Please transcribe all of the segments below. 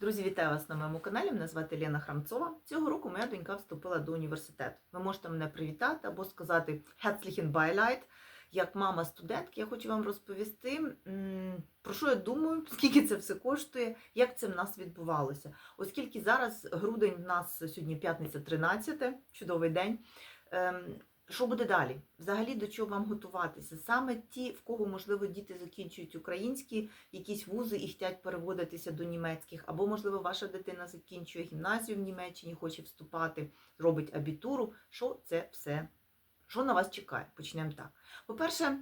Друзі, вітаю вас на моєму каналі. Мене звати Лена Храмцова. Цього року моя донька вступила до університету. Ви можете мене привітати або сказати Herzlichen Beileid. Як мама студентки, я хочу вам розповісти, про що я думаю, скільки це все коштує, як це в нас відбувалося. Оскільки зараз грудень в нас сьогодні п'ятниця 13, чудовий день. Що буде далі? Взагалі до чого вам готуватися? Саме ті, в кого, можливо, діти закінчують українські якісь вузи і хочуть переводитися до німецьких, або, можливо, ваша дитина закінчує гімназію в Німеччині, хоче вступати, робить абітуру. Що це все? Що на вас чекає? Почнемо так. По-перше,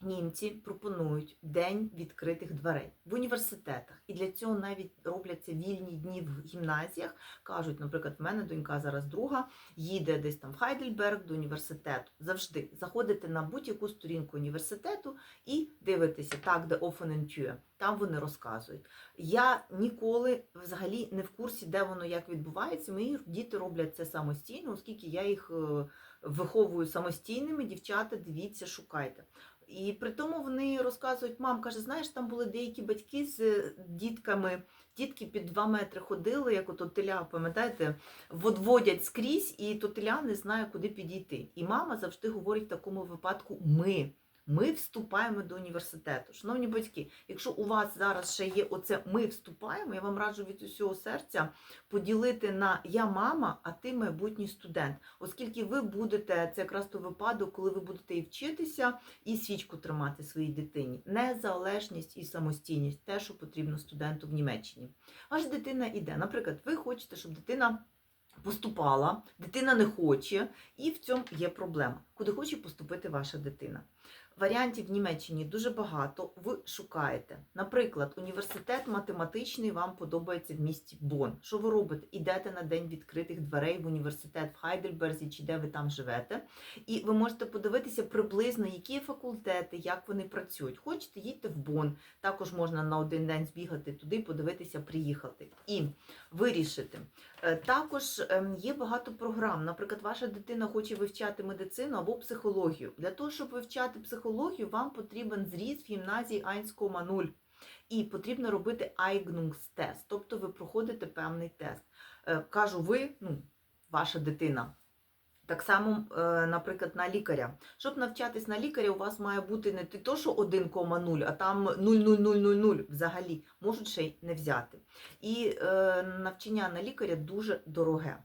німці пропонують день відкритих дверей в університетах. І для цього навіть робляться вільні дні в гімназіях. Кажуть, наприклад, в мене донька зараз друга, їде десь там в Хайдельберг до університету. Завжди заходите на будь-яку сторінку університету і дивитеся так, де Tür. Там вони розказують. Я ніколи взагалі не в курсі, де воно як відбувається. Мої діти роблять це самостійно, оскільки я їх е, виховую самостійними. Дівчата, дивіться, шукайте. І при тому вони розказують, мам каже, знаєш, там були деякі батьки з е, дітками, дітки під 2 метри ходили, як от теля, пам'ятаєте, водводять скрізь, і то теля не знає, куди підійти. І мама завжди говорить в такому випадку ми. Ми вступаємо до університету. Шановні батьки, якщо у вас зараз ще є оце ми вступаємо, я вам раджу від усього серця поділити на я мама, а ти майбутній студент. Оскільки ви будете, це якраз той випадок, коли ви будете і вчитися, і свічку тримати своїй дитині. Незалежність і самостійність те, що потрібно студенту в Німеччині. Ваша дитина іде. Наприклад, ви хочете, щоб дитина. Поступала, дитина не хоче, і в цьому є проблема. Куди хоче поступити ваша дитина? Варіантів в Німеччині дуже багато. Ви шукаєте. Наприклад, університет математичний вам подобається в місті Бон. Що ви робите? Ідете на день відкритих дверей в університет в Хайдельберзі чи де ви там живете, і ви можете подивитися приблизно, які факультети, як вони працюють. Хочете, їдьте в Бон. Також можна на один день збігати туди, подивитися, приїхати і вирішити. Е, Також ем, є багато програм. Наприклад, ваша дитина хоче вивчати медицину або психологію. Для того, щоб вивчати психологію, вам потрібен зріз в гімназії 1,0. І потрібно робити Eignungsteст, тобто ви проходите певний тест. Е, Кажу ви, ну, ваша дитина. Так само, е, наприклад, на лікаря. Щоб навчатись на лікаря, у вас має бути не то, що 1,0, а там 0,0000 взагалі можуть ще й не взяти. І е, навчання на лікаря дуже дороге.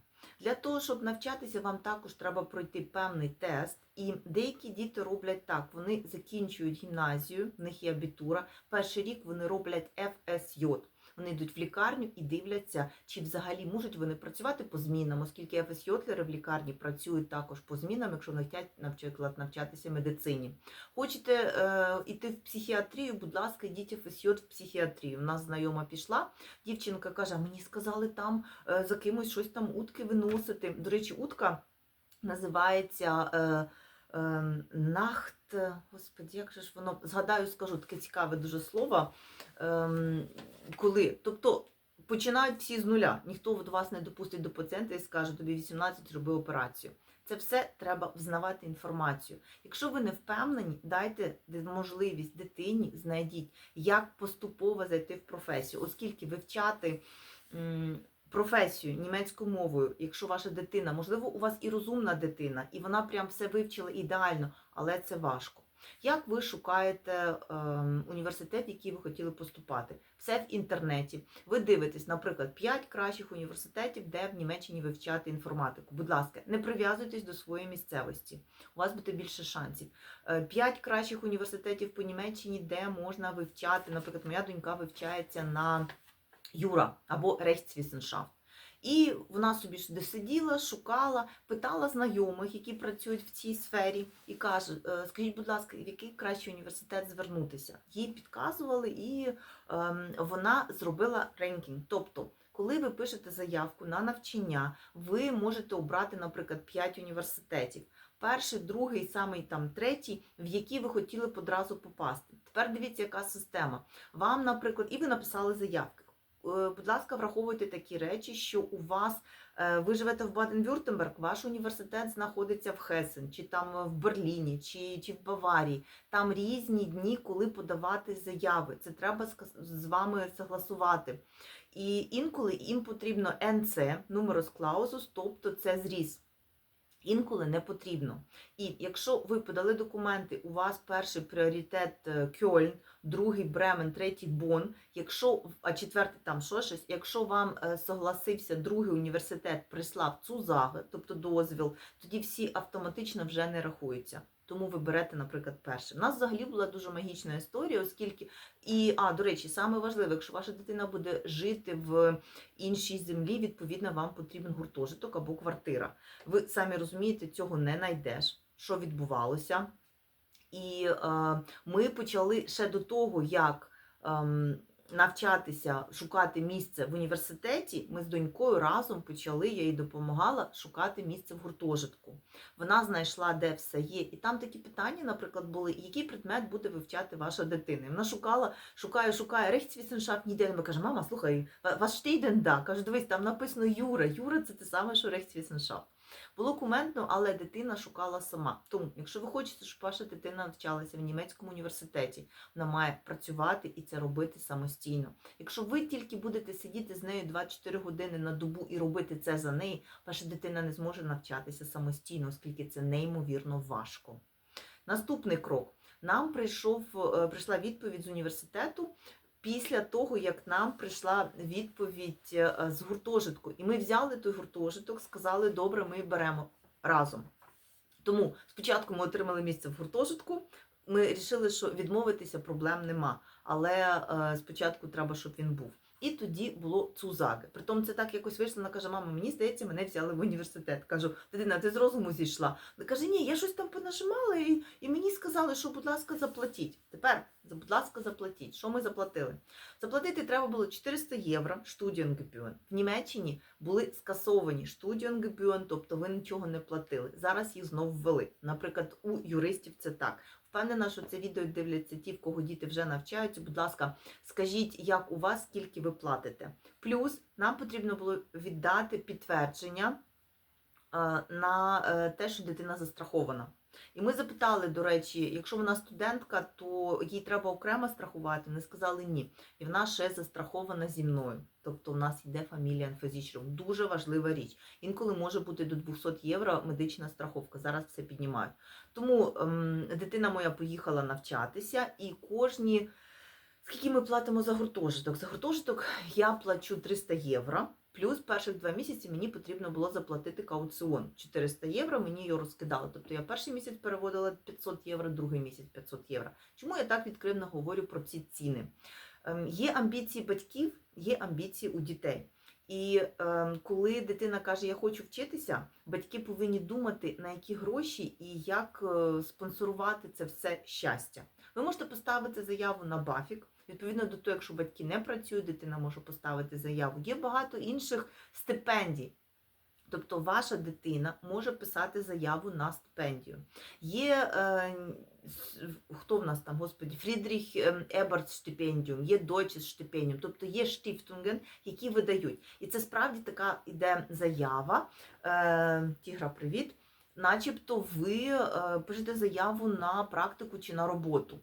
Для того, щоб навчатися, вам також треба пройти певний тест. І деякі діти роблять так: вони закінчують гімназію, в них є абітура. Перший рік вони роблять FSJ. Вони йдуть в лікарню і дивляться, чи взагалі можуть вони працювати по змінам, оскільки ФСЙотлери в лікарні працюють також по змінам, якщо вони хочуть, наприклад, навчатися медицині. Хочете е, йти в психіатрію, будь ласка, йдіть ФСЙ в психіатрію. У нас знайома пішла. Дівчинка каже: мені сказали там е, за кимось щось там утки виносити. До речі, утка називається. Е, Нахт, господи, як же ж воно згадаю, скажу таке цікаве дуже слово. Ем, коли, тобто починають всі з нуля. Ніхто від вас не допустить до пацієнта і скаже, тобі 18 роби операцію. Це все треба взнавати інформацію. Якщо ви не впевнені, дайте можливість дитині, знайдіть, як поступово зайти в професію, оскільки вивчати. Професію німецькою мовою, якщо ваша дитина, можливо, у вас і розумна дитина, і вона прям все вивчила ідеально, але це важко. Як ви шукаєте е, університет, який ви хотіли поступати? Все в інтернеті. Ви дивитесь, наприклад, 5 кращих університетів, де в Німеччині вивчати інформатику. Будь ласка, не прив'язуйтесь до своєї місцевості. У вас буде більше шансів. 5 кращих університетів по Німеччині, де можна вивчати, наприклад, моя донька вивчається на Юра або Rechtswissenschaft. І вона собі де сиділа, шукала, питала знайомих, які працюють в цій сфері, і каже: «Е, скажіть, будь ласка, в який кращий університет звернутися? Їй підказували, і ем, вона зробила ренкінг. Тобто, коли ви пишете заявку на навчання, ви можете обрати, наприклад, 5 університетів. Перший, другий, самий там третій, в які ви хотіли б одразу попасти. Тепер дивіться, яка система. Вам, наприклад, і ви написали заявки. Е, будь ласка, враховуйте такі речі, що у вас е, ви живете в Баден-Вюртемберг, ваш університет знаходиться в Хесен, чи там в Берліні, чи, чи в Баварії. Там різні дні, коли подавати заяви. Це треба з вами согласувати. І інколи їм потрібно НЦ, нумерус клаузус, тобто це зріз. Інколи не потрібно. І якщо ви подали документи, у вас перший пріоритет е, Кьольн, другий Бремен, третій Бон, якщо, а четвертий там що щось, якщо вам е, согласився другий університет, прислав ЦУЗАГи, тобто дозвіл, тоді всі автоматично вже не рахуються. Тому ви берете, наприклад, перший. У нас взагалі була дуже магічна історія, оскільки і, а, до речі, саме важливе, якщо ваша дитина буде жити в іншій землі, відповідно, вам потрібен гуртожиток або квартира. Ви самі розумієте, цього не знайдеш. Що відбувалося? І е, ми почали ще до того, як ем, навчатися шукати місце в університеті. Ми з донькою разом почали, я їй допомагала шукати місце в гуртожитку. Вона знайшла, де все є. І там такі питання, наприклад, були, який предмет буде вивчати ваша дитина. І вона шукала, шукає, шукає Рехтсвісеншафт ніде. Ми каже, мама, слухай, вас штейден да. Каже, дивись, там написано Юра. Юра це те саме, що Рехтсвісеншафт. Було кументно, але дитина шукала сама. Тому, якщо ви хочете, щоб ваша дитина навчалася в німецькому університеті, вона має працювати і це робити самостійно. Якщо ви тільки будете сидіти з нею 24 години на добу і робити це за неї, ваша дитина не зможе навчатися самостійно, оскільки це неймовірно важко. Наступний крок. Нам прийшов, е, прийшла відповідь з університету після того, як нам прийшла відповідь е, з гуртожитку. І ми взяли той гуртожиток, сказали, добре, ми беремо разом. Тому спочатку ми отримали місце в гуртожитку. Ми вирішили, що відмовитися проблем нема. Але е, спочатку треба, щоб він був. І тоді було цузаги. Притом це так якось вийшло, вона каже, мама, мені здається, мене взяли в університет. Кажу, дитина, ти з розуму зійшла. Вона каже, ні, я щось там понажимала, і, і мені сказали, що, будь ласка, заплатіть. Тепер, будь ласка, заплатіть. Що ми заплатили? Заплатити треба було 400 євро штудіонгебюен. В Німеччині були скасовані штудіонгебюен, тобто ви нічого не платили. Зараз їх знов ввели. Наприклад, у юристів це так. Впевнена, що це відео дивляться ті, в кого діти вже навчаються. Будь ласка, скажіть, як у вас, скільки ви платите. Плюс нам потрібно було віддати підтвердження е, на е, те, що дитина застрахована. І ми запитали, до речі, якщо вона студентка, то їй треба окремо страхувати. Вони сказали ні. І вона ще застрахована зі мною. Тобто у нас йде фамілія Versicherung. Дуже важлива річ. Інколи може бути до 200 євро медична страховка. Зараз все піднімають. Тому ем, дитина моя поїхала навчатися, і кожні. Скільки ми платимо за гуртожиток? За гуртожиток я плачу 300 євро. Плюс перших два місяці мені потрібно було заплатити кауціон. 400 євро мені його розкидали. Тобто я перший місяць переводила 500 євро, другий місяць 500 євро. Чому я так відкривно говорю про ці ціни? Ем, Є амбіції батьків, є амбіції у дітей. І ем, коли дитина каже, я хочу вчитися, батьки повинні думати, на які гроші і як е, спонсорувати це все щастя. Ви можете поставити заяву на Бафік. Відповідно до того, якщо батьки не працюють, дитина може поставити заяву. Є багато інших стипендій. Тобто ваша дитина може писати заяву на стипендію. Є е, хто в нас там, господі, Фрідріх Еберт стипендіум, є Deutsches стипендіум, тобто є штифтунген, які видають. І це справді така іде заява. Е, Тігра, привіт. Начебто ви е, пишете заяву на практику чи на роботу.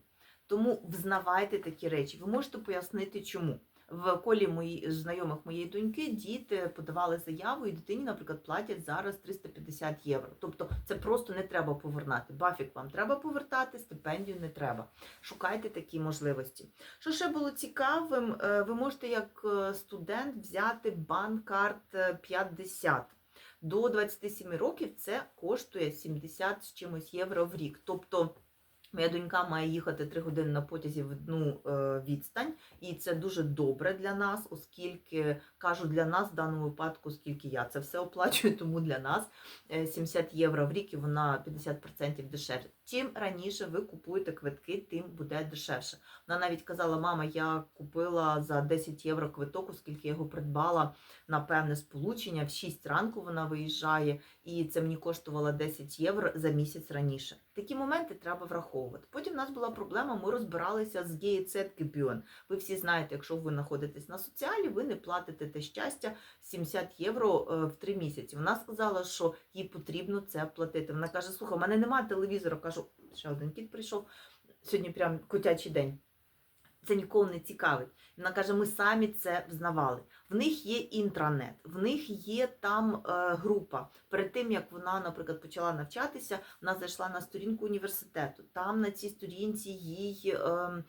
Тому взнавайте такі речі. Ви можете пояснити, чому. В колі мої, знайомих моєї доньки діти подавали заяву, і дитині, наприклад, платять зараз 350 євро. Тобто це просто не треба повернати. Бафік вам треба повертати, стипендію не треба. Шукайте такі можливості. Що ще було цікавим, е, ви можете як е, студент взяти банкарт е, 50. До 27 років це коштує 70 з чимось євро в рік. Тобто Моя донька має їхати 3 години на потязі в одну е, відстань, і це дуже добре для нас, оскільки кажу для нас в даному випадку, оскільки я це все оплачую, тому для нас е, 70 євро в рік і вона 50% дешевше. Чим раніше ви купуєте квитки, тим буде дешевше. Вона навіть казала: мама, я купила за 10 євро квиток, оскільки я його придбала на певне сполучення. В 6 ранку вона виїжджає, і це мені коштувало 10 євро за місяць раніше. Такі моменти треба враховувати. Враховувати. Потім в нас була проблема, ми розбиралися з Gebühren. Ви всі знаєте, якщо ви знаходитесь на соціалі, ви не платите те щастя 70 євро е, в три місяці. Вона сказала, що їй потрібно це платити. Вона каже: слухай, у мене немає телевізора. Кажу, ще один кіт прийшов. Сьогодні прям котячий день. Це нікого не цікавить. Вона каже, ми самі це взнавали. В них є інтранет, в них є там е, група. Перед тим як вона, наприклад, почала навчатися, вона зайшла на сторінку університету. Там на цій сторінці їй е,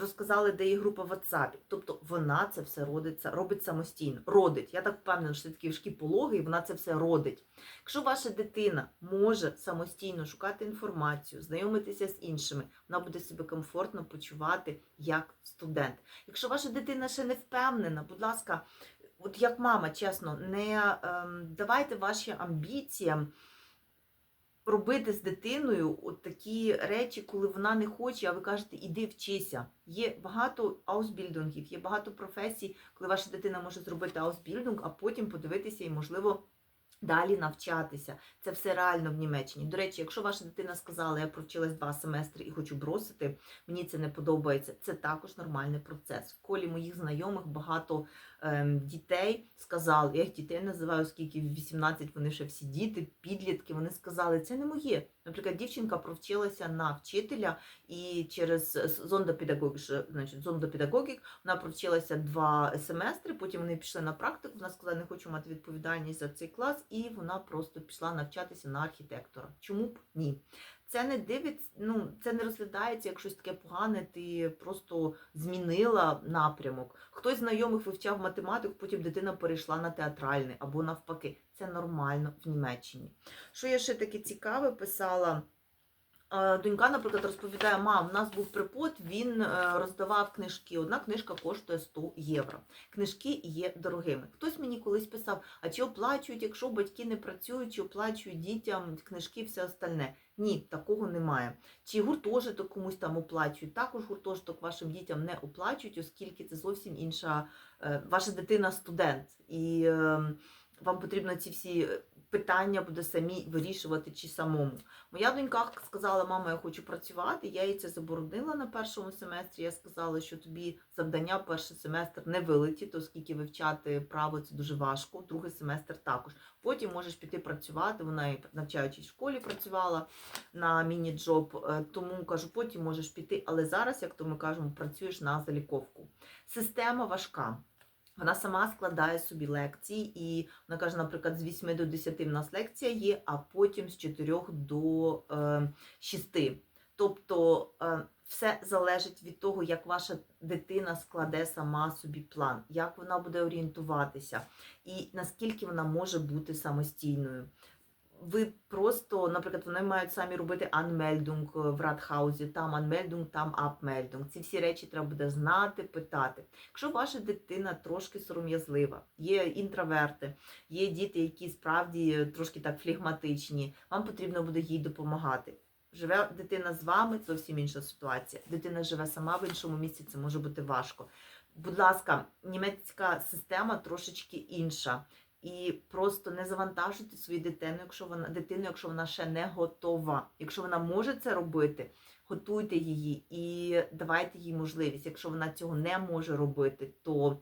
розказали, де є група в WhatsApp. Тобто вона це все родиться, робить самостійно. Родить. Я так впевнена, що це такі важкі пологи, і вона це все родить. Якщо ваша дитина може самостійно шукати інформацію, знайомитися з іншими, вона буде себе комфортно почувати як студент. Якщо ваша дитина ще не впевнена, будь ласка, от як мама, чесно, не ем, давайте ваші амбіціям робити з дитиною от такі речі, коли вона не хоче, а ви кажете, іди вчися. Є багато аусбільдингів, є багато професій, коли ваша дитина може зробити аусбільдинг, а потім подивитися і, можливо, далі навчатися. Це все реально в Німеччині. До речі, якщо ваша дитина сказала, я провчилась два семестри і хочу бросити, мені це не подобається. Це також нормальний процес. В колі моїх знайомих багато дітей сказали, я їх дітей називаю, оскільки в 18 вони ще всі діти, підлітки. Вони сказали, це не моє. Наприклад, дівчинка провчилася на вчителя і через зондопедагогіш, значить, зондопедагогік вона провчилася два семестри. Потім вони пішли на практику. Вона сказала, не хочу мати відповідальність за цей клас, і вона просто пішла навчатися на архітектора. Чому б ні? Це не дивиться, ну це не розглядається як щось таке погане. Ти просто змінила напрямок. Хтось знайомих вивчав математику, потім дитина перейшла на театральний або навпаки. Це нормально в Німеччині. Що я ще таке цікаве писала? Е, Донька, наприклад, розповідає, мам, у нас був припот, він е, роздавав книжки. Одна книжка коштує 100 євро. Книжки є дорогими. Хтось мені колись писав, а чи оплачують, якщо батьки не працюють, чи оплачують дітям книжки, все остальне. Ні, такого немає. Чи гуртожиток комусь там оплачують? Також гуртожиток вашим дітям не оплачують, оскільки це зовсім інша е, ваша дитина студент. І е, вам потрібно ці всі питання буде самі вирішувати чи самому. Моя донька сказала, мама, я хочу працювати. Я їй це заборонила на першому семестрі. Я сказала, що тобі завдання перший семестр не вилетіти, оскільки вивчати право це дуже важко. Другий семестр також. Потім можеш піти працювати. Вона і навчаючись в школі працювала на міні-джоб. Е, Тому кажу, потім можеш піти. Але зараз, як то ми кажемо, працюєш на заліковку. Система важка. Вона сама складає собі лекції, і вона каже, наприклад, з 8 до 10 в нас лекція є, а потім з 4 до е, 6. Тобто е, все залежить від того, як ваша дитина складе сама собі план, як вона буде орієнтуватися, і наскільки вона може бути самостійною. Ви просто, наприклад, вони мають самі робити анмельдунг в Радхаузі, там анмельдунг, там апмельдунг. Ці всі речі треба буде знати, питати. Якщо ваша дитина трошки сором'язлива, є інтроверти, є діти, які справді трошки так флегматичні, вам потрібно буде їй допомагати. Живе дитина з вами, зовсім інша ситуація. Дитина живе сама в іншому місці, це може бути важко. Будь ласка, німецька система трошечки інша. І просто не завантажуйте свою дитину, якщо вона дитину, якщо вона ще не готова. Якщо вона може це робити, готуйте її і давайте їй можливість. Якщо вона цього не може робити, то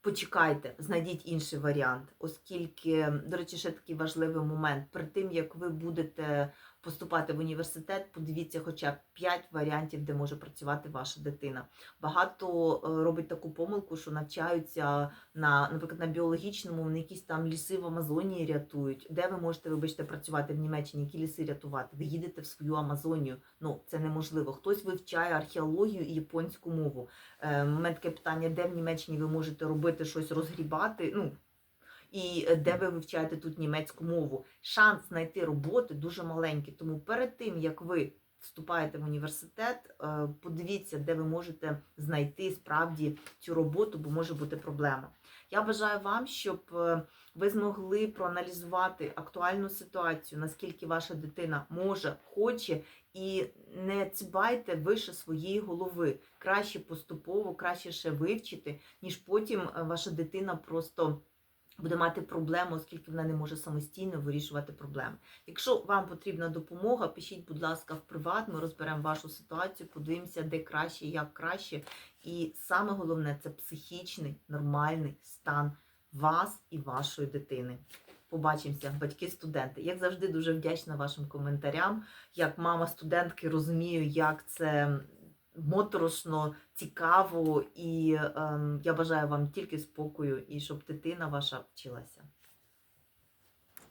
почекайте, знайдіть інший варіант, оскільки, до речі, ще такий важливий момент. Перед тим як ви будете поступати в університет, подивіться хоча б 5 варіантів, де може працювати ваша дитина. Багато е, робить таку помилку, що навчаються на, наприклад, на біологічному, вони якісь там ліси в Амазонії рятують. Де ви можете, вибачте, працювати в Німеччині, які ліси рятувати? Ви їдете в свою Амазонію. Ну, це неможливо. Хтось вивчає археологію і японську мову. Е, у мене таке питання, де в Німеччині ви можете робити щось розгрібати? Ну, і е, де ви вивчаєте тут німецьку мову. Шанс знайти роботи дуже маленький. Тому перед тим, як ви вступаєте в університет, е, подивіться, де ви можете знайти справді цю роботу, бо може бути проблема. Я бажаю вам, щоб е, ви змогли проаналізувати актуальну ситуацію, наскільки ваша дитина може, хоче, і не цибайте вище своєї голови. Краще поступово, краще ще вивчити, ніж потім ваша дитина просто буде мати проблему, оскільки вона не може самостійно вирішувати проблеми. Якщо вам потрібна допомога, пишіть, будь ласка, в приват, ми розберемо вашу ситуацію, подивимося, де краще, як краще. І саме головне це психічний, нормальний стан вас і вашої дитини. Побачимося, батьки-студенти. Як завжди, дуже вдячна вашим коментарям. Як мама студентки розумію, як це моторошно, цікаво, і ем, я бажаю вам тільки спокою і щоб дитина ваша вчилася.